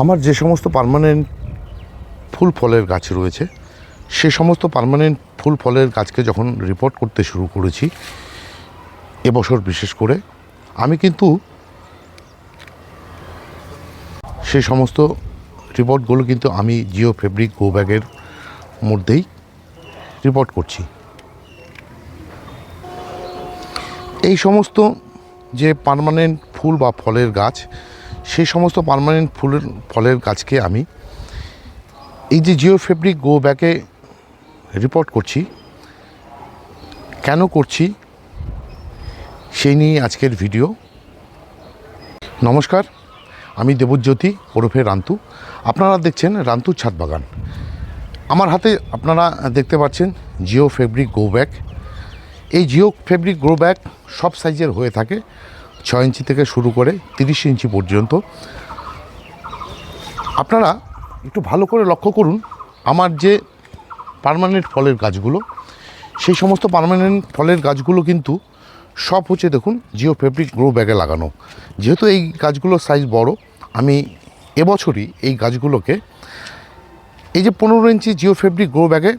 আমার যে সমস্ত পার্মানেন্ট ফুল ফলের গাছ রয়েছে, সে সমস্ত পারমানেন্ট ফুল ফলের গাছকে যখন রিপোর্ট করতে শুরু করেছি, এবছর বিশেষ করে, আমি কিন্তু সেই সমস্ত রিপোর্টগুলো কিন্তু আমি জিও ফেব্রিক গো ব্যাগের মধ্যেই রিপোর্ট করছি। এই সমস্ত যে পার্মানেন্ট ফুল বা ফলের গাছ সেই সমস্ত পার্মানেন্ট ফুলের, ফলের গাছকে আমি এই যে জিও ফেব্রিক গো ব্যাকে রিপোর্ট করছি, কেন করছি, সেই নিয়ে আজকের ভিডিও নমস্কার, আমি দেবজ্যোতি ওরফে রান্তু। আপনারা দেখছেন রান্তুর ছাদ বাগান। আমার হাতে আপনারা দেখতে পাচ্ছেন জিও ফেব্রিক গো ব্যাগ এই জিও ফেব্রিক গ্রো ব্যাগ সব সাইজের হয়ে থাকে। ছয় ইঞ্চি থেকে শুরু করে তিরিশ ইঞ্চি পর্যন্ত। আপনারা একটু ভালো করে লক্ষ্য করুন, আমার যে পার্মানেন্ট ফলের গাছগুলো, সেই সমস্ত পার্মানেন্ট ফলের গাছগুলো কিন্তু সব হচ্ছে দেখুন জিও ফেব্রিক গ্রো ব্যাগে লাগানো। যেহেতু এই গাছগুলোর সাইজ বড়, আমি এবছরই এই গাছগুলোকে এই যে পনেরো ইঞ্চি জিও ফেব্রিক গ্রো ব্যাগে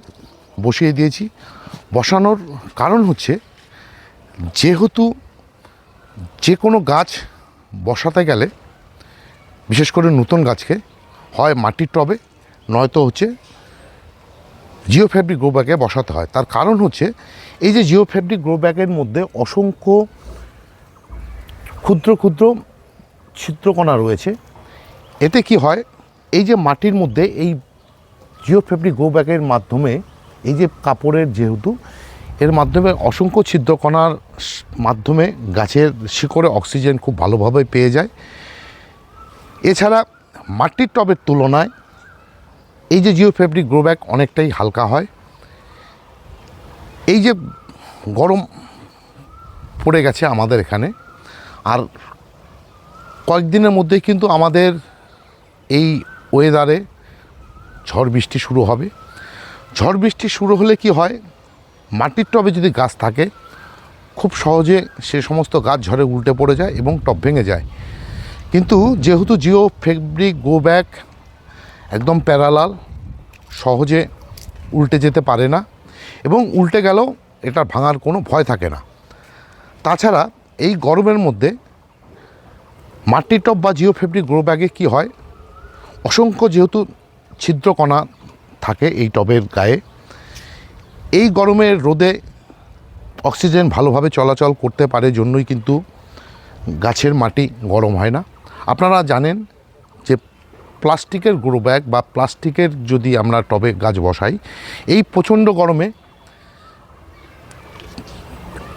বসিয়ে দিয়েছি। বসানোর কারণ হচ্ছে, যেহেতু যে কোনো গাছ বসাতে গেলে, বিশেষ করে নতুন গাছকে, হয় মাটির টবে, নয়তো হচ্ছে জিও ফ্যাব্রিক গ্রো ব্যাগে বসাতে হয়। তার কারণ হচ্ছে, এই যে জিও ফ্যাব্রিক গ্রো ব্যাগের মধ্যে অসংখ্য ক্ষুদ্র ক্ষুদ্র ছিদ্রকণা রয়েছে। এতে কি হয়, এই যে মাটির মধ্যে এই জিও ফ্যাব্রিক গ্রো ব্যাগের মাধ্যমে এই যে কাপড়ের যেহেতু এর মাধ্যমে অসংখ্য ছিদ্রকণার মাধ্যমে গাছের শিকড়ে অক্সিজেন খুব ভালোভাবে পেয়ে যায়। এছাড়া মাটির টবের তুলনায় এই যে জিও ফেব্রিক গ্রো ব্যাগ অনেকটাই হালকা হয়। এই যে গরম পড়ে গেছে আমাদের এখানে। আর কয়েকদিনের মধ্যেই কিন্তু আমাদের এই ওয়েদারে ঝড় বৃষ্টি শুরু হবে। ঝড় বৃষ্টি শুরু হলে কি হয়? মাটির টবে যদি গাছ থাকে, খুব সহজে সে সমস্ত গাছ ঝড়ে উল্টে পড়ে যায় এবং টব ভেঙে যায়। কিন্তু যেহেতু জিও ফেব্রিক, গো ব্যাগ একদম প্যারালাল, সহজে উল্টে যেতে পারে না এবং উল্টে গেলেও এটা ভাঙার কোনো ভয় থাকে না। তাছাড়া এই গরমের মধ্যে মাটির টব বা জিও ফেব্রিক গ্রো ব্যাগে কী হয়? অসংখ্য যেহেতু ছিদ্রকণা থাকে এই টবের গায়ে এই গরমের রোদে অক্সিজেন ভালোভাবে চলাচল করতে পারে জন্যই কিন্তু গাছের মাটি গরম হয় না। আপনারা জানেন যে প্লাস্টিকের গ্রো ব্যাগ বা প্লাস্টিকের যদি আমরা টবে গাছ বসাই, এই প্রচণ্ড গরমে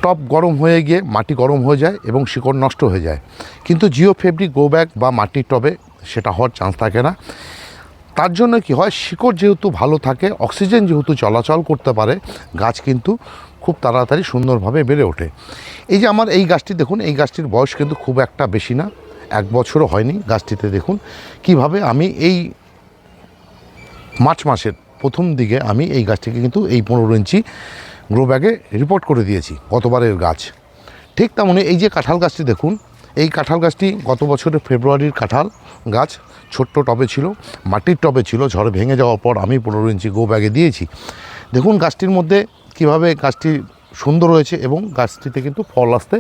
টব গরম হয়ে গিয়ে মাটি গরম হয়ে যায় এবং শিকড় নষ্ট হয়ে যায়। কিন্তু জিও ফেব্রিক গো ব্যাগ বা মাটির টবে সেটা হওয়ার চান্স থাকে না। তার জন্য কি হয়, শিকড় যেহেতু ভালো থাকে, অক্সিজেন যেহেতু চলাচল করতে পারে, গাছ কিন্তু খুব তাড়াতাড়ি সুন্দরভাবে বেড়ে ওঠে। এই যে আমার এই গাছটি দেখুন, এই গাছটির বয়স কিন্তু খুব একটা বেশি না, এক বছরও হয়নি গাছটিতে দেখুন। কীভাবে আমি এই মার্চ মাসের প্রথম দিকে আমি এই গাছটিকে কিন্তু এই পনেরো ইঞ্চি গ্রো ব্যাগে রিপোর্ট করে দিয়েছি, গতবারের গাছ। ঠিক তেমনি এই যে কাঁঠাল গাছটি দেখুন এই কাঁঠাল গাছটি গত বছরের ফেব্রুয়ারির কাঁঠাল গাছ, ছোট্ট টবে ছিল, মাটির টবে ছিল, ঝড়ে ভেঙে যাওয়ার পর আমি পনেরো ইঞ্চি গো ব্যাগে দিয়েছি। দেখুন গাছটির মধ্যে কীভাবে গাছটি সুন্দর হয়েছে এবং গাছটিতে কিন্তু ফল আসতে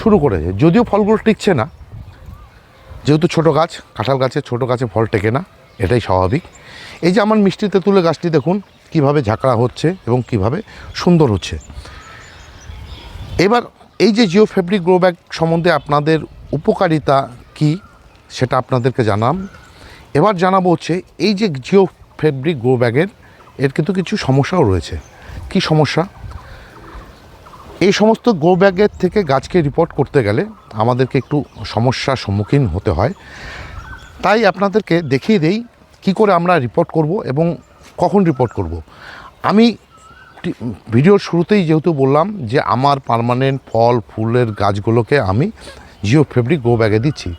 শুরু করেছে। যদিও ফলগুলো টিকছে না, যেহেতু ছোট গাছ, কাঁঠাল গাছে ছোট গাছে ফল টেকে না, এটাই স্বাভাবিক। এই যে আমার মিষ্টি তেঁতুলে গাছটি দেখুন, কীভাবে ঝাঁকড়া হচ্ছে এবং কীভাবে সুন্দর হচ্ছে। এবার এই যে জিও ফেব্রিক গ্রো ব্যাগ সম্বন্ধে আপনাদের উপকারিতা কি সেটা আপনাদেরকে জানাম। এবার জানাব হচ্ছে, এই যে জিও ফেব্রিক গ্রো ব্যাগের, এর কিন্তু কিছু সমস্যাও রয়েছে। কি সমস্যা? এই সমস্ত গ্রো ব্যাগের থেকে গাছকে রিপোর্ট করতে গেলে আমাদেরকে একটু সমস্যার সম্মুখীন হতে হয়। তাই আপনাদেরকে দেখিয়ে দেই, কি করে আমরা রিপোর্ট করব এবং কখন রিপোর্ট করব। আমি ভিডিওর শুরুতেই যেহেতু বললাম যে আমার পার্মানেন্ট ফল, ফুলের গাছগুলোকে আমি জিও ফেব্রিক গো ব্যাগে দিচ্ছি।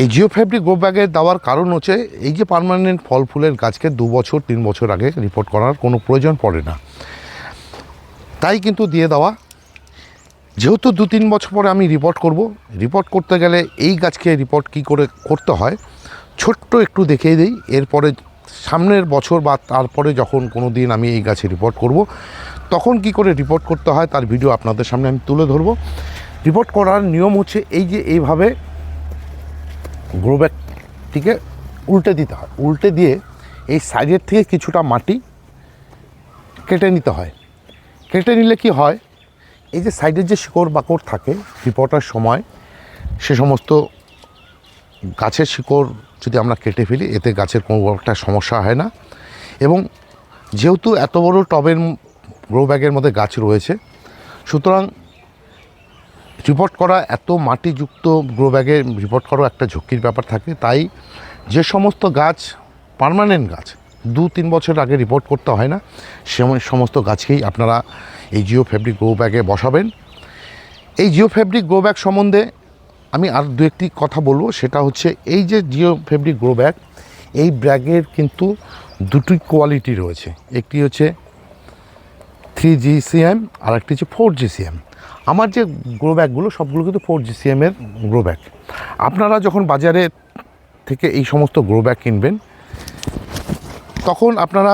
এই জিও ফেব্রিক গো ব্যাগে দেওয়ার কারণ হচ্ছে, এই যে পার্মানেন্ট ফল, ফুলের গাছকে দু বছর, তিন বছর আগে রিপোর্ট করার কোনো প্রয়োজন পড়ে না। তাই কিন্তু দিয়ে দেওয়া। যেহেতু দু, তিন বছর পরে আমি রিপোর্ট করব রিপোর্ট করতে গেলে এই গাছকে রিপোর্ট কি করে করতে হয়, ছোট্ট একটু দেখিয়ে দিই। এরপরে সামনের বছর বা তারপরে যখন কোনো দিন আমি এই গাছে রিপোর্ট করব, তখন কি করে রিপোর্ট করতে হয় তার ভিডিও আপনাদের সামনে আমি তুলে ধরবো। রিপোর্ট করার নিয়ম হচ্ছে এই যে এইভাবে গ্রো ব্যাগটিকে উল্টে দিতে হয়। উল্টে দিয়ে এই সাইডের থেকে কিছুটা মাটি কেটে নিতে হয়। কেটে নিলে কি হয়? এই যে সাইডের যে শিকড় বাকড় থাকে রিপোর্টার সময় সে সমস্ত গাছের শিকড় যদি আমরা কেটে ফেলি, এতে গাছের কোনো একটা সমস্যা হয় না। এবং যেহেতু এত বড় টবের গ্রো ব্যাগের মধ্যে গাছ রয়েছে, সুতরাং রিপোর্ট করা এত মাটিযুক্ত গ্রো ব্যাগে রিপোর্ট করা একটা ঝুঁকির ব্যাপার থাকে। তাই যে সমস্ত গাছ পার্মানেন্ট গাছ, দু তিন বছর আগে রিপোর্ট করতে হয় না, সে সমস্ত গাছকেই আপনারা এই জিও ফেব্রিক গ্রো ব্যাগে বসাবেন। এই জিও ফেব্রিক গ্রো ব্যাগ সম্বন্ধে আমি আর দু একটি কথা বলব, সেটা হচ্ছে এই যে জিও ফেব্রিক গ্রো ব্যাগ এই ব্যাগের কিন্তু দুটি কোয়ালিটি রয়েছে। একটি হচ্ছে থ্রি জিসিএম আর একটি হচ্ছে ফোর জিসিএম আমার যে গ্রো ব্যাগগুলো সবগুলো কিন্তু ফোর জিসিএমের গ্রো ব্যাগ আপনারা যখন বাজারে থেকে এই সমস্ত গ্রো ব্যাগ কিনবেন, তখন আপনারা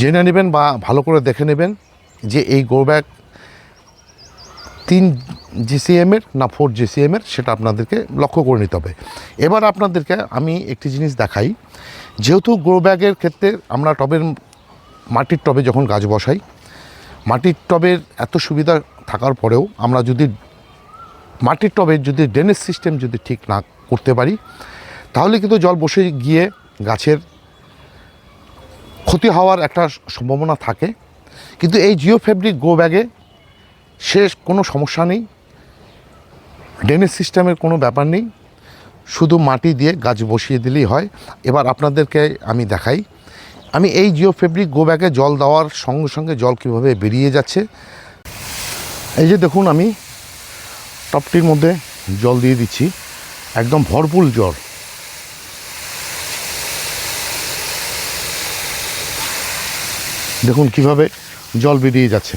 জেনে নেবেন বা ভালো করে দেখে নেবেন যে এই গ্রো ব্যাগ তিন জিসিএমের না ফোর জিসিএমের সেটা আপনাদেরকে লক্ষ্য করে নিতে হবে। এবার আপনাদেরকে আমি একটি জিনিস দেখাই। যেহেতু গ্রো ব্যাগের ক্ষেত্রে আমরা টবের মাটির টবে যখন গাছ বসাই, মাটির টবের এত সুবিধা থাকার পরেও আমরা যদি মাটির টবে যদি ড্রেনেজ সিস্টেম যদি ঠিক না করতে পারি, তাহলে কিন্তু জল বসে গিয়ে গাছের ক্ষতি হওয়ার একটা সম্ভাবনা থাকে। কিন্তু এই জিও ফেব্রিক গো ব্যাগে সে কোনো সমস্যা নেই ড্রেনেজ সিস্টেমের কোনো ব্যাপার নেই, শুধু মাটি দিয়ে গাছ বসিয়ে দিলেই হয়। এবার আপনাদেরকে আমি দেখাই, আমি এই জিও ফেব্রিক গো ব্যাগে জল দেওয়ার সঙ্গে সঙ্গে জল কীভাবে বেরিয়ে যাচ্ছে। এই যে দেখুন আমি টপটির মধ্যে জল দিয়ে দিচ্ছি, একদম ভরপুর জল। দেখুন কীভাবে জল বেরিয়ে যাচ্ছে।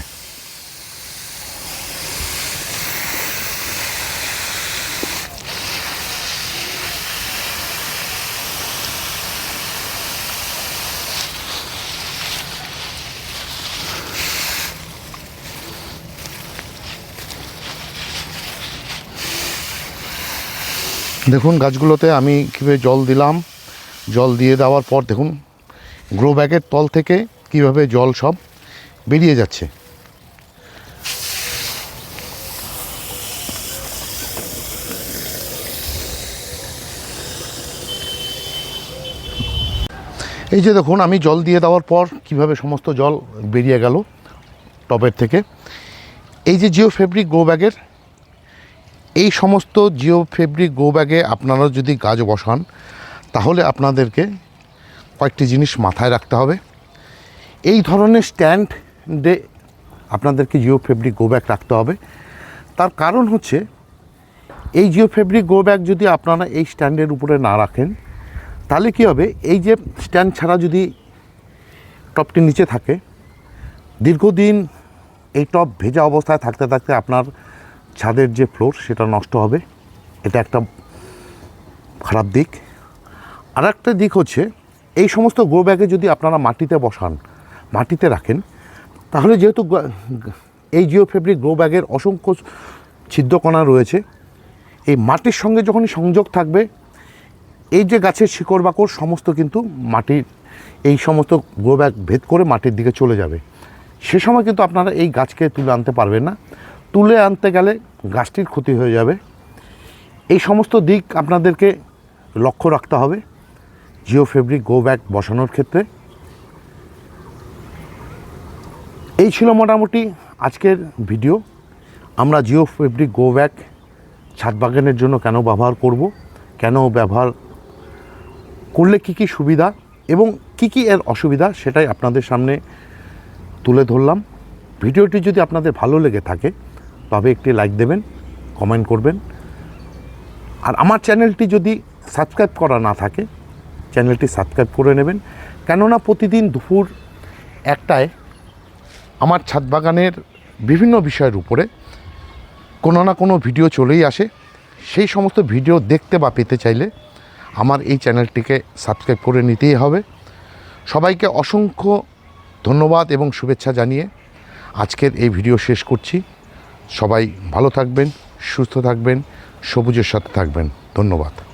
দেখুন গাছগুলোতে আমি কীভাবে জল দিলাম, জল দিয়ে দেওয়ার পর দেখুন গ্রো ব্যাগের তল থেকে কীভাবে জল সব বেরিয়ে যাচ্ছে। এই যে দেখুন, আমি জল দিয়ে দেওয়ার পর কীভাবে সমস্ত জল বেরিয়ে গেল টবের থেকে। এই যে জিও ফেব্রিক গ্রো ব্যাগের এই সমস্ত জিও ফেব্রিক গো ব্যাগে আপনারা যদি গাছ বসান, তাহলে আপনাদেরকে কয়েকটি জিনিস মাথায় রাখতে হবে। এই ধরনের স্ট্যান্ডে আপনাদেরকে জিও ফেব্রিক গো ব্যাগ রাখতে হবে। তার কারণ হচ্ছে, এই জিও ফেব্রিক গো ব্যাগ যদি আপনারা এই স্ট্যান্ডের উপরে না রাখেন, তাহলে কী হবে? এই যে স্ট্যান্ড ছাড়া যদি টপটি নিচে থাকে, দীর্ঘদিন এই টপ ভেজা অবস্থায় থাকতে থাকতে আপনার ছাদের যে ফ্লোর সেটা নষ্ট হবে। এটা একটা খারাপ দিক। আর একটা দিক হচ্ছে, এই সমস্ত গ্রো ব্যাগে যদি আপনারা মাটিতে বসান, মাটিতে রাখেন, তাহলে যেহেতু গ- গ- এই জিও ফেব্রিক গ্রো ব্যাগের অসংখ্য ছিদ্রকণা রয়েছে, এই মাটির সঙ্গে যখনই সংযোগ থাকবে, এই যে গাছের শিকড় বাকড়, সমস্ত কিন্তু মাটির এই সমস্ত গ্রো ব্যাগ ভেদ করে মাটির দিকে চলে যাবে। সে সময় কিন্তু আপনারা এই গাছকে তুলে আনতে পারবেন না। তুলে আনতে গেলে গাছটির ক্ষতি হয়ে যাবে। এই সমস্ত দিক আপনাদেরকে লক্ষ্য রাখতে হবে। জিও ফেব্রিক গো ব্যাগ বসানোর ক্ষেত্রে। এই ছিল মোটামুটি আজকের ভিডিও। আমরা জিও ফেব্রিক গো ব্যাগ ছাদ বাগানের জন্য কেন ব্যবহার করব, কেন ব্যবহার করলে কি কি সুবিধা এবং কি কি এর অসুবিধা সেটাই আপনাদের সামনে তুলে ধরলাম। ভিডিওটি যদি আপনাদের ভালো লেগে থাকে তবে একটি লাইক দেবেন কমেন্ট করবেন। আর আমার চ্যানেলটি যদি সাবস্ক্রাইব করা না থাকে চ্যানেলটি সাবস্ক্রাইব করে নেবেন। কেননা প্রতিদিন দুপুর একটায় আমার ছাদ বাগানের বিভিন্ন বিষয়ের উপরে কোনো না কোনো ভিডিও চলেই আসে। সেই সমস্ত ভিডিও দেখতে বা পেতে চাইলে আমার এই চ্যানেলটিকে সাবস্ক্রাইব করে নিতেই হবে। সবাইকে অসংখ্য ধন্যবাদ এবং শুভেচ্ছা জানিয়ে আজকের এই ভিডিও শেষ করছি। সবাই ভালো থাকবেন সুস্থ থাকবেন সবুজের সাথে থাকবেন। ধন্যবাদ।